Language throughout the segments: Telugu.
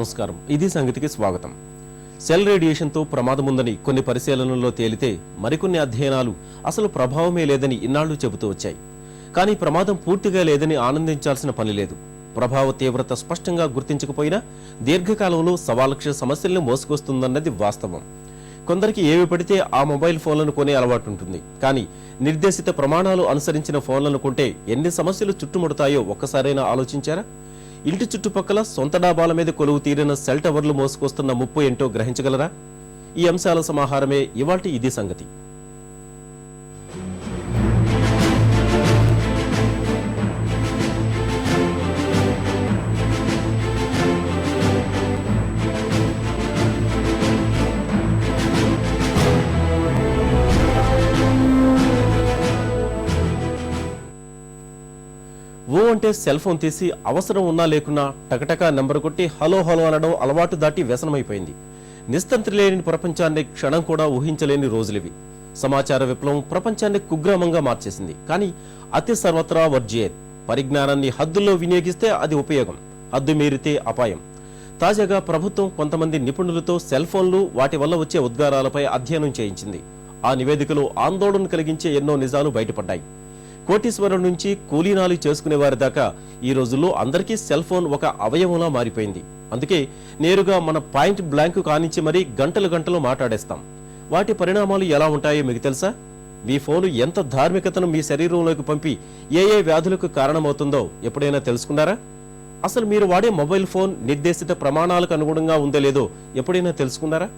నమస్కారం. ఇది సంగతికి స్వాగతం. సెల్ రేడియేషన్తో ప్రమాదముందని కొన్ని పరిశీలనల్లో తేలితే మరికొన్ని అధ్యయనాలు అసలు ప్రభావమే లేదని ఇన్నాళ్ళు చెబుతూ వచ్చాయి. కానీ ప్రమాదం పూర్తిగా లేదని ఆనందించాల్సిన పని లేదు. ప్రభావ తీవ్రత స్పష్టంగా గుర్తించకపోయినా దీర్ఘకాలంలో సవాలక్ష సమస్యల్ని మోసుకొస్తుందన్నది వాస్తవం. కొందరికి ఏవి పడితే ఆ మొబైల్ ఫోన్లను కొనే అలవాటు ఉంటుంది కానీ నిర్దేశిత ప్రమాణాలు అనుసరించిన ఫోన్లను కొంటే ఎన్ని సమస్యలు చుట్టుముడతాయో ఒక్కసారైనా ఆలోచించారా? ఇంటి చుట్టుపక్కల సొంత డాబాల మీద కొలువు తీరిన సెల్ టవర్లు మోసుకొస్తున్న ముప్పు ఏంటో గ్రహించగలరా? ఈ అంశాల సమాహారమే ఇవాటి ఇది సంగతి. సెల్ ఫోన్ తీసి అవసరం ఉన్నా లేకున్నా టకటకా నెంబర్ కొట్టి హలో హలో అనడం అలవాటు దాటి వ్యసనమైపోయింది. నిస్తంత్రి లేని ప్రపంచాన్ని క్షణం కూడా ఊహించలేని రోజులివి. సమాచార విప్లవం ప్రపంచాన్ని కుగ్రామంగా మార్చేసింది. కానీ అతి సర్వత్రా వర్జేత్ పరిజ్ఞానాన్ని హద్దుల్లో వినియోగిస్తే అది ఉపయోగం. హద్దు మీరితే అపాయం. తాజాగా ప్రభుత్వం కొంతమంది నిపుణులతో సెల్ ఫోన్లు వాటి వల్ల వచ్చే ఉద్గారాలపై అధ్యయనం చేయించింది. ఆ నివేదికలో ఆందోళన కలిగించే ఎన్నో నిజాలు బయటపడ్డాయి. కోటీశ్వరం నుంచి కూలీనాలు చేసుకునేవారి దాకా ఈ రోజుల్లో అందరికీ సెల్ ఫోన్ ఒక అవయవంలా మారిపోయింది. అందుకే నేరుగా మన పాయింట్ బ్లాంక్ కానించి మరీ గంటలు గంటలు మాట్లాడేస్తాం. వాటి పరిణామాలు ఎలా ఉంటాయో మీకు తెలుసా? మీ ఫోను ఎంత ధార్మికతను మీ శరీరంలోకి పంపి ఏ ఏ వ్యాధులకు కారణమవుతుందో ఎప్పుడైనా తెలుసుకున్నారా? అసలు మీరు వాడే మొబైల్ ఫోన్ నిర్దేశిత ప్రమాణాలకు అనుగుణంగా ఉందో లేదో ఎప్పుడైనా తెలుసుకున్నారా?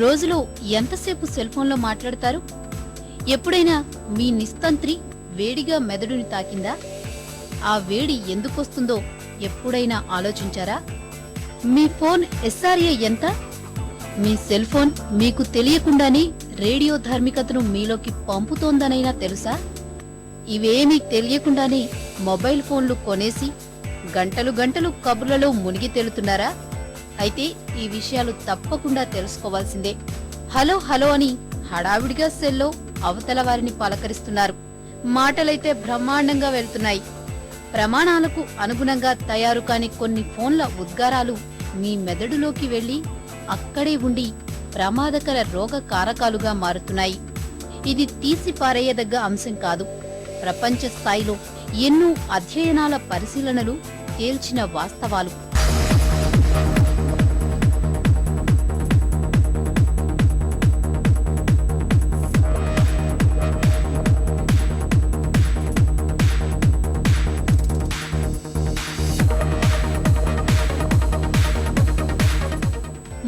రోజులో ఎంతసేపు సెల్ ఫోన్లో మాట్లాడతారు? ఎప్పుడైనా మీ నిస్తంత్రి వేడిగా మెదడుని తాకిందా? ఆ వేడి ఎందుకొస్తుందో ఎప్పుడైనా ఆలోచించారా? మీ ఫోన్ ఎస్ఆర్ఏ ఎంత? మీ సెల్ ఫోన్ మీకు తెలియకుండానే రేడియో ధార్మికతను మీలోకి పంపుతోందనైనా తెలుసా? ఇవేమీ తెలియకుండానే మొబైల్ ఫోన్లు కొనేసి గంటలు గంటలు కబుర్లలో మునిగి తేలుతున్నారా? అయితే ఈ విషయాలు తప్పకుండా తెలుసుకోవాల్సిందే. హలో హలో అని హడావిడిగా సెల్లో అవతల వారిని పలకరిస్తున్నారు. మాటలైతే బ్రహ్మాండంగా వెళ్తున్నాయి. ప్రమాణాలకు అనుగుణంగా తయారు కాని కొన్ని ఫోన్ల ఉద్గారాలు మీ మెదడులోకి వెళ్ళి అక్కడే ఉండి ప్రమాదకర రోగ కారకాలుగా మారుతున్నాయి. ఇది తీసి పారేయదగ్గ అంశం కాదు. ప్రపంచ స్థాయిలో ఎన్నో అధ్యయనాల పరిశీలనలు తేల్చిన వాస్తవాలు.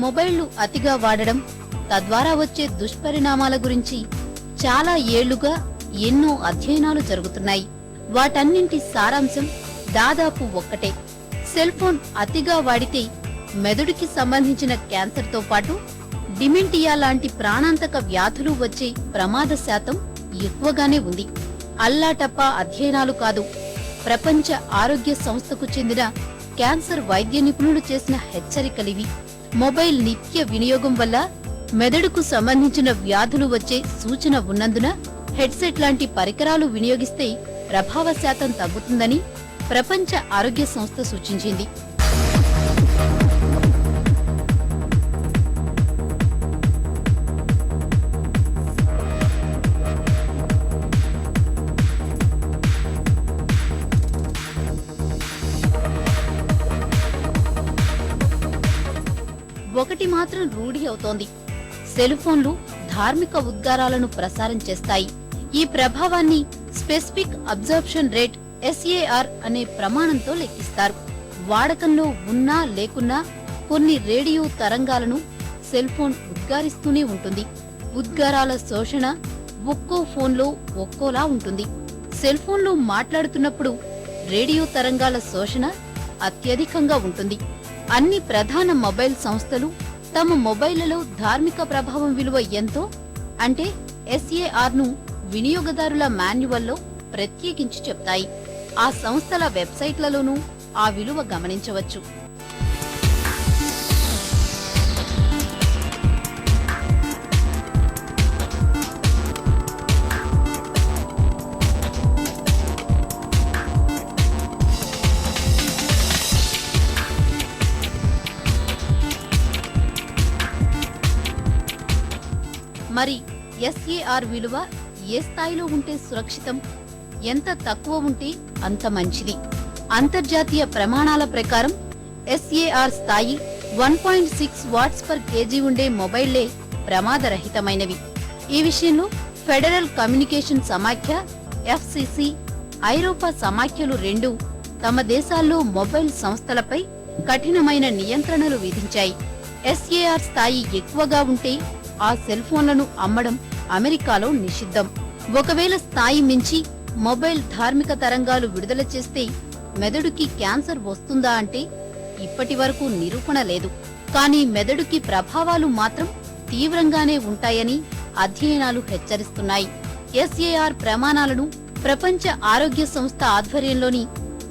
మొబైళ్ళు అతిగా వాడడం తద్వారా వచ్చే దుష్పరిణామాల గురించి చాలా ఏళ్ళుగా ఎన్నో అధ్యయనాలు జరుగుతున్నాయి. వాటన్నింటి సారాంశం దాదాపు ఒక్కటే. సెల్ ఫోన్ అతిగా వాడితే మెదడుకి సంబంధించిన క్యాన్సర్తో పాటు డిమెంటియా లాంటి ప్రాణాంతక వ్యాధులు వచ్చే ప్రమాద శాతం ఎక్కువగానే ఉంది. అల్లాటప్పా అధ్యయనాలు కాదు ప్రపంచ ఆరోగ్య సంస్థకు చెందిన క్యాన్సర్ వైద్య నిపుణులు చేసిన హెచ్చరికలివి. మొబైల్ నిత్య వినియోగం వల్ల మెదడుకు సంబంధించిన వ్యాధులు వచ్చే సూచన ఉన్నందున హెడ్సెట్ లాంటి పరికరాలు వినియోగిస్తే ప్రభావ శాతం తగ్గుతుందని ప్రపంచ ఆరోగ్య సంస్థ సూచించింది. ఒకటి మాత్రం రూఢి అవుతోంది. సెల్ఫోన్లు ధార్మిక ఉద్గారాలను ప్రసారం చేస్తాయి. ఈ ప్రభావాన్ని స్పెసిఫిక్ అబ్జర్ప్షన్ రేట్ ఎస్ఏఆర్ అనే ప్రమాణంతో లెక్కిస్తారు. వాడకంలో ఉన్నా లేకున్నా కొన్ని రేడియో తరంగాలను సెల్ఫోన్ ఉద్గారిస్తూనే ఉంటుంది. ఉద్గారాల శోషణ ఒక్కో ఫోన్లో ఒక్కోలా ఉంటుంది. సెల్ఫోన్లో మాట్లాడుతున్నప్పుడు రేడియో తరంగాల శోషణ అత్యధికంగా ఉంటుంది. అన్ని ప్రధాన మొబైల్ సంస్థలు తమ మొబైళ్ళలో ధార్మిక ప్రభావం విలువ ఎంతో? అంటే ఎస్ఏఆర్ను వినియోగదారుల మాన్యువల్లో ప్రత్యేకించి చెప్తాయి. ఆ సంస్థల వెబ్సైట్లలోనూ ఆ విలువ గమనించవచ్చు. మరి ఎస్ఏఆర్ విలువ ఏ స్థాయిలో ఉంటే సురక్షితం? ఎంత తక్కువ ఉంటే అంత మంచిది. అంతర్జాతీయ ప్రమాణాల ప్రకారం ఎస్ఏఆర్ స్థాయి one point six watts per KG ఉండే మొబైళ్ళే ప్రమాదరహితమైనవి. ఈ విషయంలో ఫెడరల్ కమ్యూనికేషన్ సమాఖ్య ఎఫ్సిసి ఐరోపా సమాఖ్యలు రెండు తమ దేశాల్లో మొబైల్ సంస్థలపై కఠినమైన నియంత్రణలు విధించాయి. ఎస్ఏఆర్ స్థాయి ఎక్కువగా ఉంటే ఆ సెల్ ఫోన్లను అమ్మడం అమెరికాలో నిషిద్ధం. ఒకవేళ స్థాయి మించి మొబైల్ ధార్మిక తరంగాలు విడుదల చేస్తే మెదడుకి క్యాన్సర్ వస్తుందా అంటే ఇప్పటి వరకు నిరూపణ లేదు. కానీ మెదడుకి ప్రభావాలు మాత్రం తీవ్రంగానే ఉంటాయని అధ్యయనాలు హెచ్చరిస్తున్నాయి. ఎస్ఏఆర్ ప్రమాణాలను ప్రపంచ ఆరోగ్య సంస్థ ఆధ్వర్యంలోని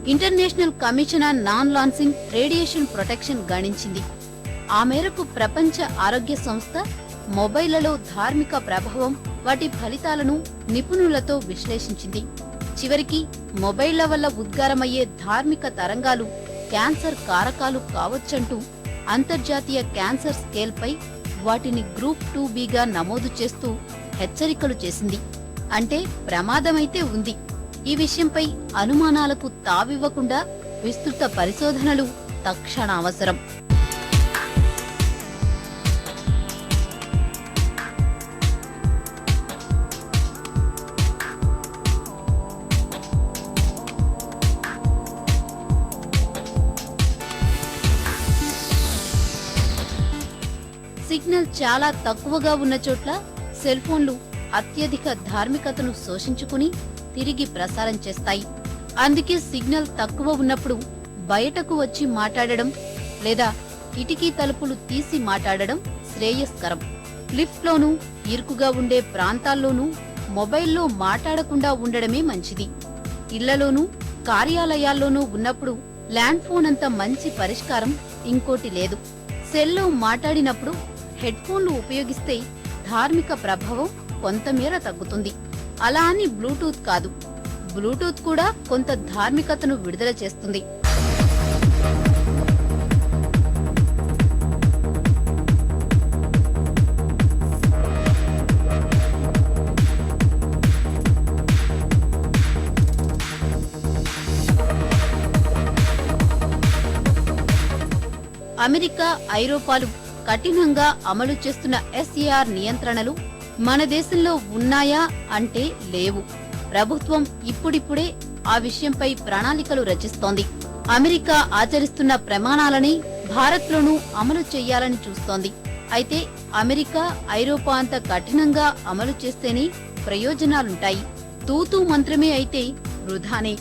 international commission on non ionising radiation protection గణించింది. ఆ మేరకు ప్రపంచ ఆరోగ్య సంస్థ మొబైళ్ళలో ధార్మిక ప్రభావం వాటి ఫలితాలను నిపుణులతో విశ్లేషించింది. చివరికి మొబైళ్ళ వల్ల ఉద్గారమయ్యే ధార్మిక తరంగాలు క్యాన్సర్ కారకాలు కావచ్చంటూ అంతర్జాతీయ క్యాన్సర్ స్కేల్పై వాటిని గ్రూప్ టూ బిగా నమోదు చేస్తూ హెచ్చరికలు చేసింది. అంటే ప్రమాదమైతే ఉంది. ఈ విషయంపై అనుమానాలకు తావివ్వకుండా విస్తృత పరిశోధనలు తక్షణ అవసరం. సిగ్నల్ చాలా తక్కువగా ఉన్న చోట్ల సెల్ ఫోన్లు అత్యధిక ధార్మికతను శోషించుకుని తిరిగి ప్రసారం చేస్తాయి. అందుకే సిగ్నల్ తక్కువ ఉన్నప్పుడు బయటకు వచ్చి మాట్లాడడం లేదా కిటికీ తలుపులు తీసి మాట్లాడడం శ్రేయస్కరం. లిఫ్ట్లోనూ ఇరుకుగా ఉండే ప్రాంతాల్లోనూ మొబైల్లో మాట్లాడకుండా ఉండడమే మంచిది. ఇళ్ళలోనూ కార్యాలయాల్లోనూ ఉన్నప్పుడు ల్యాండ్ ఫోన్ అంత మంచి పరిష్కారం ఇంకోటి లేదు. సెల్లో మాట్లాడినప్పుడు హెడ్ ఫోన్లు ఉపయోగిస్తే ధార్మిక ప్రభావం కొంతమేర తగ్గుతుంది. అలా అని బ్లూటూత్ కాదు. బ్లూటూత్ కూడా కొంత ధార్మికతను విడుదల చేస్తుంది. అమెరికా ఐరోపాలు కఠినంగా అమలు చేస్తున్న ఎస్ఏఆర్ నియంత్రణలు మన దేశంలో ఉన్నాయా అంటే లేవు. ప్రభుత్వం ఇప్పుడిప్పుడే ఆ విషయంపై ప్రణాళికలు రచిస్తోంది. అమెరికా ఆచరిస్తున్న ప్రమాణాలని భారత్లోనూ అమలు చేయాలని చూస్తోంది. అయితే అమెరికా ఐరోపా అంత కఠినంగా అమలు చేస్తేనే ప్రయోజనాలుంటాయి. తూతూ మంత్రమే అయితే వృధానే.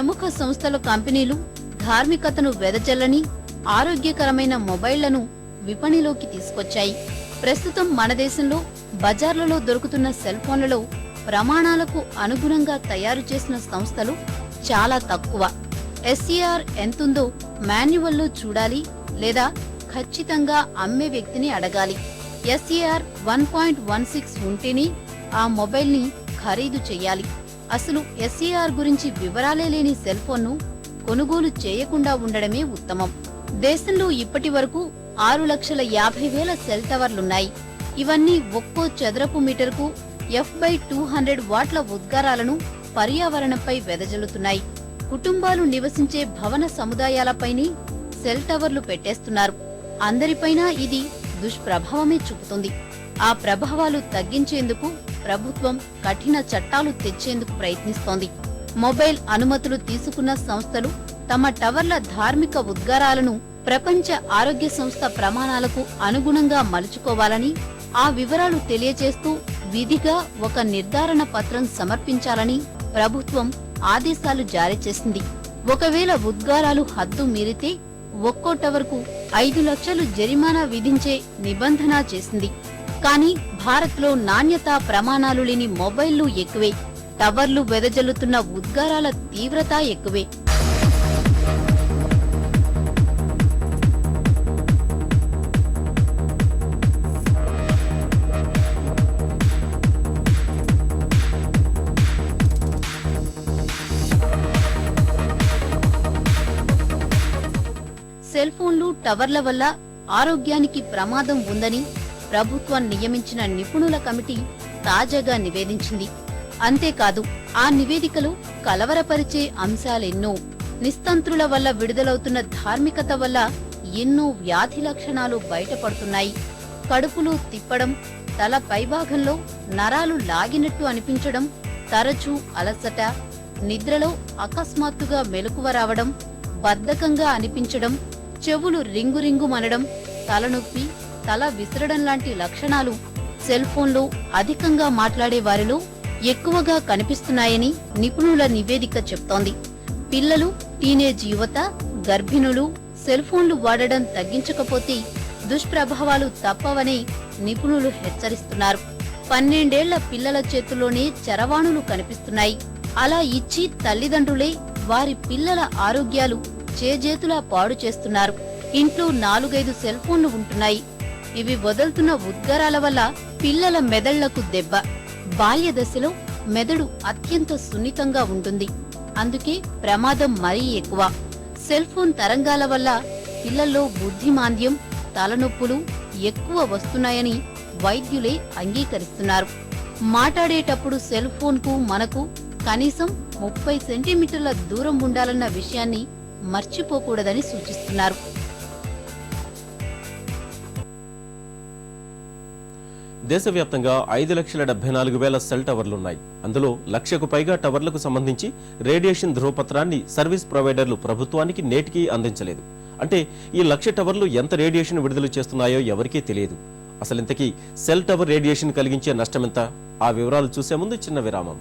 ప్రముఖ సంస్థల కంపెనీలు ధార్మికతను వెదజల్లని ఆరోగ్యకరమైన మొబైళ్ళను విపణిలోకి తీసుకొచ్చాయి. ప్రస్తుతం మన దేశంలో బజార్లలో దొరుకుతున్న సెల్ ఫోన్లలో ప్రమాణాలకు అనుగుణంగా తయారు చేసిన సంస్థలు చాలా తక్కువ. ఎస్సీఆర్ ఎంతుందో మాన్యువల్లో చూడాలి లేదా ఖచ్చితంగా అమ్మే వ్యక్తిని అడగాలి. SCR one point one six ఉంటేనే ఆ మొబైల్ని ఖరీదు చేయాలి. అసలు ఎస్ఈఆర్ గురించి వివరాలే లేని సెల్ ఫోన్ను కొనుగోలు చేయకుండా ఉండడమే ఉత్తమం. దేశంలో ఇప్పటి వరకు ఆరు లక్షల యాభై వేల సెల్ టవర్లున్నాయి. ఇవన్నీ ఒక్కో చదరపు మీటర్కు ఎఫ్ బై టూ హండ్రెడ్ వాట్ల ఉద్గారాలను పర్యావరణంపై వెదజల్లుతున్నాయి. కుటుంబాలు నివసించే భవన సముదాయాలపైనే సెల్ టవర్లు పెట్టేస్తున్నారు. అందరిపైనా ఇది దుష్ప్రభావమే చూపుతుంది. ఆ ప్రభావాలు తగ్గించేందుకు ప్రభుత్వం కఠిన చట్టాలు తెచ్చేందుకు ప్రయత్నిస్తోంది. మొబైల్ అనుమతులు తీసుకున్న సంస్థలు తమ టవర్ల ధార్మిక ఉద్గారాలను ప్రపంచ ఆరోగ్య సంస్థ ప్రమాణాలకు అనుగుణంగా మలుచుకోవాలని ఆ వివరాలు తెలియజేస్తూ విధిగా ఒక నిర్ధారణ పత్రం సమర్పించాలని ప్రభుత్వం ఆదేశాలు జారీ చేసింది. ఒకవేళ ఉద్గారాలు హద్దు మీరితే ఒక్కో టవర్కు ఐదు లక్షలు జరిమానా విధించే నిబంధన చేసింది. కానీ భారత్లో నాణ్యత ప్రమాణాలు లేని మొబైళ్ళు ఎక్కువే. టవర్లు వెదజల్లుతున్న ఉద్గారాల తీవ్రత ఎక్కువే. సెల్ ఫోన్లు టవర్ల వల్ల ఆరోగ్యానికి ప్రమాదం ఉందని ప్రభుత్వం నియమించిన నిపుణుల కమిటీ తాజాగా నివేదించింది. అంతేకాదు ఆ నివేదికలో కలవరపరిచే అంశాలెన్నో నిస్తంత్రుల వల్ల విడుదలవుతున్న ధార్మికత వల్ల ఎన్నో వ్యాధి లక్షణాలు బయటపడుతున్నాయి. కడుపులు తిప్పడం తల పైభాగంలో నరాలు లాగినట్టు అనిపించడం తరచూ అలసట నిద్రలో అకస్మాత్తుగా మెలకువ రావడం బద్ధకంగా అనిపించడం చెవులు రింగు మనడం తలనొప్పి తల విసరడం లాంటి లక్షణాలు సెల్ ఫోన్లు అధికంగా మాట్లాడే వారిలో ఎక్కువగా కనిపిస్తున్నాయని నిపుణుల నివేదిక చెప్తోంది. పిల్లలు టీనేజ్ యువత గర్భిణులు సెల్ ఫోన్లు వాడడం తగ్గించకపోతే దుష్ప్రభావాలు తప్పవని నిపుణులు హెచ్చరిస్తున్నారు. పన్నెండేళ్ళ పిల్లల చేతుల్లోనే చరవాణులు కనిపిస్తున్నాయి. అలా ఇచ్చి తల్లిదండ్రులే వారి పిల్లల ఆరోగ్యాలు చేజేతులా పాడు చేస్తున్నారు. ఇంట్లో నాలుగైదు సెల్ ఫోన్లు ఉంటున్నాయి. ఇవి వదులుతున్న ఉద్గారాల వల్ల పిల్లల మెదళ్ళకు దెబ్బ. బాల్య దశలో మెదడు అత్యంత సున్నితంగా ఉంటుంది. అందుకే ప్రమాదం మరీ ఎక్కువ. సెల్ ఫోన్ తరంగాల వల్ల పిల్లల్లో బుద్ధిమాంద్యం తలనొప్పులు ఎక్కువ వస్తున్నాయని వైద్యులే అంగీకరిస్తున్నారు. మాట్లాడేటప్పుడు సెల్ ఫోన్కు మనకు కనీసం ముప్పై సెంటీమీటర్ల దూరం ఉండాలన్న విషయాన్ని మర్చిపోకూడదని సూచిస్తున్నారు. దేశవ్యాప్తంగా ఐదు లక్షల డెబ్బై నాలుగు వేల సెల్ టవర్లున్నాయి. అందులో లక్షకు పైగా టవర్లకు సంబంధించి రేడియేషన్ ధృవపత్రాన్ని సర్వీస్ ప్రొవైడర్లు ప్రభుత్వానికి నేటికీ అందించలేదు. అంటే ఈ లక్ష టవర్లు ఎంత రేడియేషన్ విడుదల చేస్తున్నాయో ఎవరికీ తెలియదు. అసలు ఇంతకీ సెల్ టవర్ రేడియేషన్ కలిగించే నష్టమెంత? ఆ వివరాలు చూసే ముందు చిన్న విరామం.